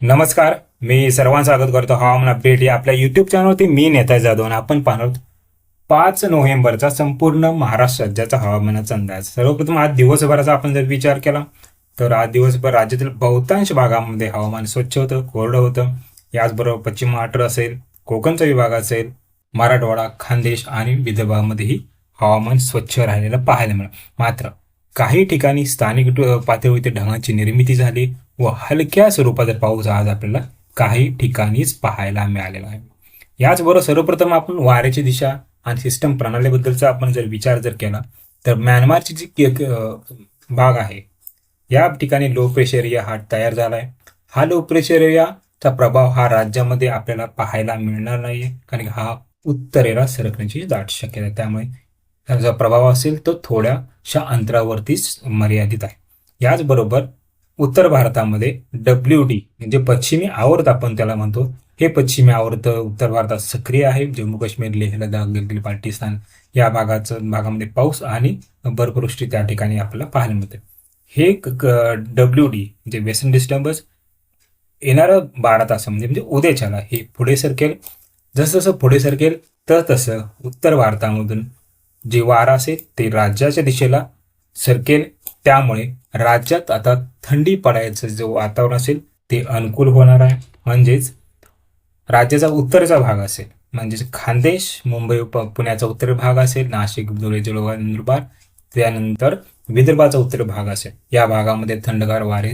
नमस्कार मी सर्वांचं स्वागत करतो हवामान अपडेट या आपल्या युट्यूब चॅनलवरती मी नेता जाधव आणि आपण पाहणार आहोत पाच नोव्हेंबरचा संपूर्ण महाराष्ट्र राज्याचा हवामानाचा अंदाज. सर्वप्रथम आज दिवसभराचा आपण जर विचार केला तर आज दिवसभर राज्यातील बहुतांश भागामध्ये हवामान स्वच्छ होतं कोरडं होतं. याचबरोबर पश्चिम महाराष्ट्र असेल कोकणचा विभाग असेल मराठवाडा खानदेश आणि विदर्भामध्येही हवामान स्वच्छ राहिलेलं पाहायला मिळालं. मात्र काही ठिकाणी स्थानिक पातळीवरती ढगांची निर्मिती झाली. व हलक्या स्वरूपाचा पाऊस आज आपल्याला काही ठिकाणीच पाहायला मिळालेला आहे. याचबरोबर सर्वप्रथम आपण वाऱ्याची दिशा आणि सिस्टम प्रणालीबद्दलचा आपण जर विचार जर केला तर म्यानमारची जी भाग आहे या ठिकाणी लो प्रेशर एरिया हा तयार झाला आहे हा लो प्रेशर एरियाचा प्रभाव हा राज्यामध्ये आपल्याला पाहायला मिळणार नाहीये कारण की हा उत्तरेला सरकण्याची दाट शक्यता आहे. त्यामुळे त्याचा प्रभाव असेल तो थोड्याशा अंतरावरतीच मर्यादित आहे. याचबरोबर उत्तर भारतामध्ये डब्ल्यू डी म्हणजे पश्चिमी आवर्त आपण त्याला म्हणतो. हे पश्चिमी आवर्त उत्तर भारतात सक्रिय आहे. जम्मू काश्मीर लेह लडाख गिलगिट पाकिस्तान या भागाचं भागामध्ये पाऊस आणि बर्फवृष्टी त्या ठिकाणी आपल्याला पाहायला मिळते. हे डब्ल्यू डी म्हणजे वेस्टर्न डिस्टर्बन्स येणारं बारा तासामध्ये म्हणजे-, म्हणजे उद्याच्याला हे पुढे सरकेल. जसजसं पुढे सरकेल तर तसं उत्तर भारतामधून जे वारा असेल ते राज्याच्या दिशेला सरकेल. त्यामुळे राज्यात आता थंडी पडायचं जो वातावरण असेल ते अनुकूल होणार आहे. म्हणजेच राज्याचा उत्तरचा भाग असेल म्हणजेच खानदेश मुंबई उप पुण्याचा उत्तर भाग असेल नाशिक धुळे जळगाव नंदुरबार त्यानंतर विदर्भाचा उत्तर भाग असेल. या भागामध्ये थंडगार वारे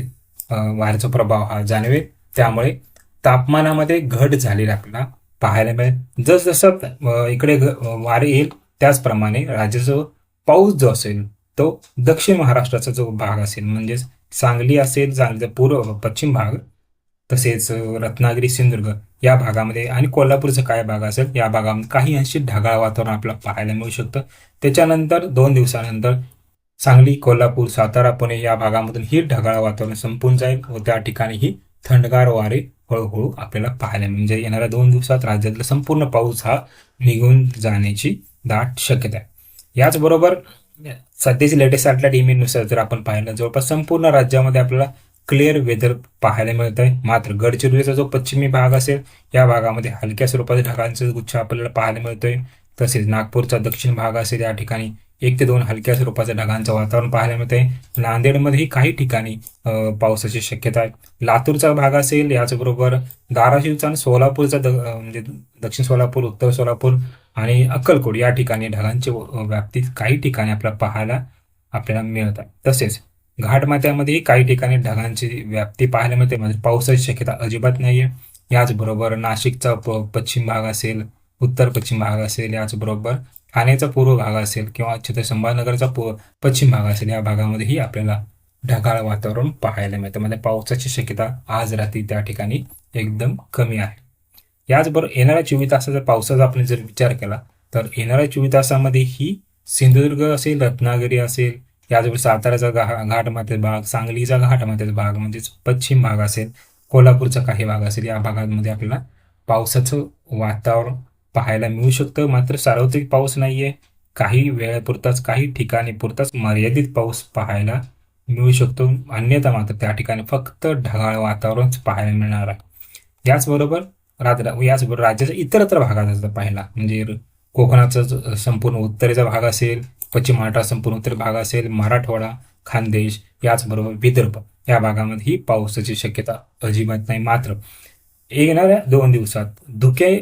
वाऱ्याचा प्रभाव हा जाणवेल. त्यामुळे तापमानामध्ये घट झालेली आपल्याला पाहायला मिळेल. जसजसं इकडे वारे येईल त्याचप्रमाणे राज्याचा पाऊस जो असेल तो दक्षिण महाराष्ट्राचा जो भाग असेल म्हणजेच सांगली असेल सांगलीचा पूर्व पश्चिम भाग तसेच रत्नागिरी सिंधुदुर्ग या भागामध्ये आणि कोल्हापूरचा काय भाग असेल या भागामध्ये काही अंशी ढगाळ वातावरण आपल्याला पाहायला मिळू शकतं. त्याच्यानंतर दोन दिवसानंतर सांगली कोल्हापूर सातारा पुणे या भागामधून ही ढगाळ वातावरण संपून जाईल व त्या ठिकाणी ही थंडगार वारे हळूहळू आपल्याला पाहायला म्हणजे येणाऱ्या दोन दिवसात राज्यातला संपूर्ण पाऊस हा निघून जाण्याची दाट शक्यता आहे. याचबरोबर सध्याची लेटेस्ट सॅटेलाइट इमेजनुसार जर आपण पाहिलं जवळपास संपूर्ण राज्यामध्ये आपल्याला क्लिअर वेदर पाहायला मिळत आहे मात्र गडचिरोलीचा जो पश्चिमी भाग असेल या भागामध्ये हलक्या स्वरूपाचे ढगांचा गुच्छ आपल्याला पाहायला मिळतोय. तसेच नागपूरचा दक्षिण भाग असेल या ठिकाणी एक ते दोन हलक्या स्वरूपाच्या ढगांचं वातावरण पाहायला मिळते नांदेडमध्येही काही ठिकाणी पावसाची शक्यता आहे. लातूरचा भाग असेल याचबरोबर धाराशिवचा आणि सोलापूरचा म्हणजे दक्षिण सोलापूर उत्तर सोलापूर आणि अक्कलकोट या ठिकाणी ढगांची व्याप्ती काही ठिकाणी आपल्याला पाहायला आपल्याला मिळत आहे. तसेच घाटमाथ्यामध्येही काही ठिकाणी ढगांची व्याप्ती पाहायला मिळते. म्हणजे पावसाची शक्यता अजिबात नाहीये. याचबरोबर नाशिकचा प पश्चिम भाग असेल उत्तर पश्चिम भाग असेल याचबरोबर ठाण्याचा पूर्व भाग असेल किंवा छत्र संभाजीनगरचा पू पश्चिम भाग असेल या भागामध्येही आपल्याला ढगाळ वातावरण पाहायला मिळतं. म्हणजे पावसाची शक्यता आज रात्री त्या ठिकाणी एकदम कमी आहे. याचबरोबर येणाऱ्या चोवीस तासाचा पावसाचा आपण जर विचार केला तर येणाऱ्या चोवीस तासामध्ये ही सिंधुदुर्ग असेल रत्नागिरी असेल याचबरोबर साताऱ्याचा घा घाटमाथ्याचा भाग सांगलीचा घाटमाथ्याचा भाग म्हणजेच पश्चिम भाग असेल कोल्हापूरचा काही भाग असेल या भागांमध्ये आपल्याला पावसाचं वातावरण पाहायला मिळू शकतं. मात्र सार्वत्रिक पाऊस नाहीये. काही वेळेपुरताच काही ठिकाणी पुरताच मर्यादित पाऊस पाहायला मिळू शकतो. अन्यथा मात्र त्या ठिकाणी फक्त ढगाळ वातावरणच पाहायला मिळणार आहे. याचबरोबर रात्र याचबरोबर राज्याच्या इतरत्र भागात जर पाहिला म्हणजे कोकणाचा संपूर्ण उत्तरेचा भाग असेल पश्चिम महाराष्ट्र संपूर्ण उत्तर भाग असेल मराठवाडा खानदेश याचबरोबर विदर्भ या भागामध्ये ही पावसाची शक्यता अजिबात नाही. मात्र येणाऱ्या दोन दिवसात धुके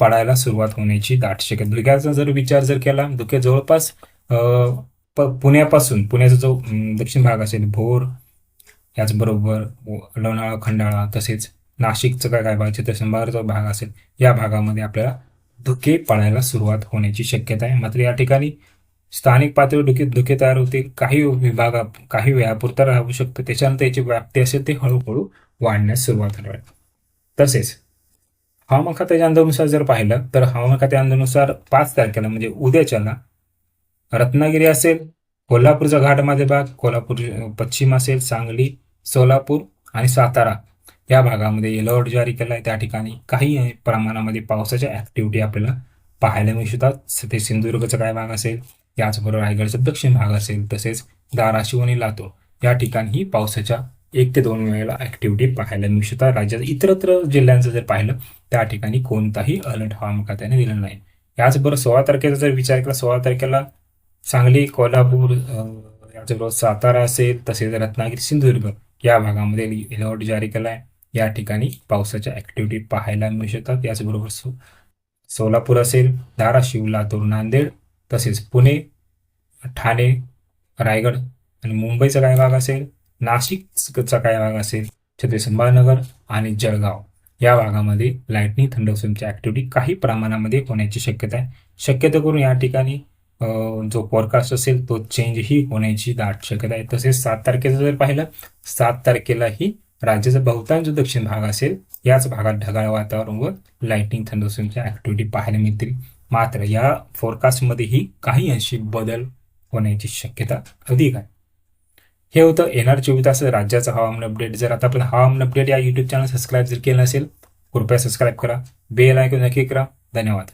पडायला सुरुवात होण्याची दाट शक्यता. धुक्याचा जर विचार जर केला धुके जवळपास पुण्यापासून पुण्याचा जो दक्षिण भाग असेल भोर याचबरोबर व- लोणावळा खंडाळा तसेच नाशिकचं काय काय भाग चित्रसंभारचा भाग असेल या भागामध्ये आपल्याला धुके पडायला सुरुवात होण्याची शक्यता आहे. मात्र या ठिकाणी स्थानिक पातळीवर धुके धुके तयार होतील काही विभाग काही वेळापुरता राहू शकतं. त्याच्यानंतर याची व्याप्ती असेल ते हळूहळू वाढण्यास सुरुवात होणार तसेच हवामान खात्याच्या अंदानुसार जर पाहिलं तर हवामान खात्या अंदानुसार पाच तारखेला म्हणजे उद्याच्याला रत्नागिरी असेल कोल्हापूरचा घाटमध्ये भाग कोल्हापूर पश्चिम असेल सांगली सोलापूर आणि सातारा या भागामध्ये येलो अलर्ट जारी केला आहे. त्या ठिकाणी काही प्रमाणामध्ये पावसाच्या ऍक्टिव्हिटी आपल्याला पाहायला मिळू शकतात. ते सिंधुदुर्गचा काय भाग असेल याचबरोबर रायगडचा दक्षिण भाग असेल तसेच धाराशिव आणि लातूर या ठिकाणी पावसाच्या एक ते दोन वेळेला ऍक्टिव्हिटी पाहायला मिळू शकतात. राज्यात इतरत्र जिल्ह्यांचं जर पाहिलं त्या ठिकाणी कोणताही अलर्ट हवामान खात्याने दिलेला नाही. याचबरोबर सोळा तारखेचा जर विचार केला सोळा तारखेला सांगली कोल्हापूर याचबरोबर सातारा असेल तसेच रत्नागिरी सिंधुदुर्ग या भागामध्ये अलर्ट जारी केला आहे या ठिकाणी पावसाच्या ऍक्टिव्हिटी पाहायला मिळू शकतात. याचबरोबर सो सोलापूर असेल धाराशिव लातूर नांदेड तसेच पुणे ठाणे रायगड आणि मुंबईचा काय भाग असेल नाशिकचा काय भाग असेल छत्रपती संभाजीनगर आणि जळगाव. या भागामध्ये लाईटनिंग थंडरस्टॉर्मची ऍक्टिव्हिटी काही प्रमाणामध्ये होण्याची शक्यता आहे. शक्यतो करून या ठिकाणी जो फोरकास्ट असेल तो चेंजही होण्याची दाट शक्यता आहे. तसेच सात तारखेचं जर पाहिलं सात तारखेलाही राज्याचा बहुतांश दक्षिण भाग असेल याच भागात ढगाळ वातावरण व लाईटनिंग थंडरस्टॉर्मच्या ऍक्टिव्हिटी पाहायला मिळतील. मात्र या फोरकास्टमध्येही काही अंशी बदल होण्याची शक्यता अधिक आहे. हे होतं येणार चोवीस तास राज्याचं हवामान अपडेट जर आता आपण हवामान अपडेट या युट्यूब चॅनल सबस्क्राईब जर केलं नसेल कृपया सबस्क्राईब करा. बेल आयकॉन नक्की करा. धन्यवाद.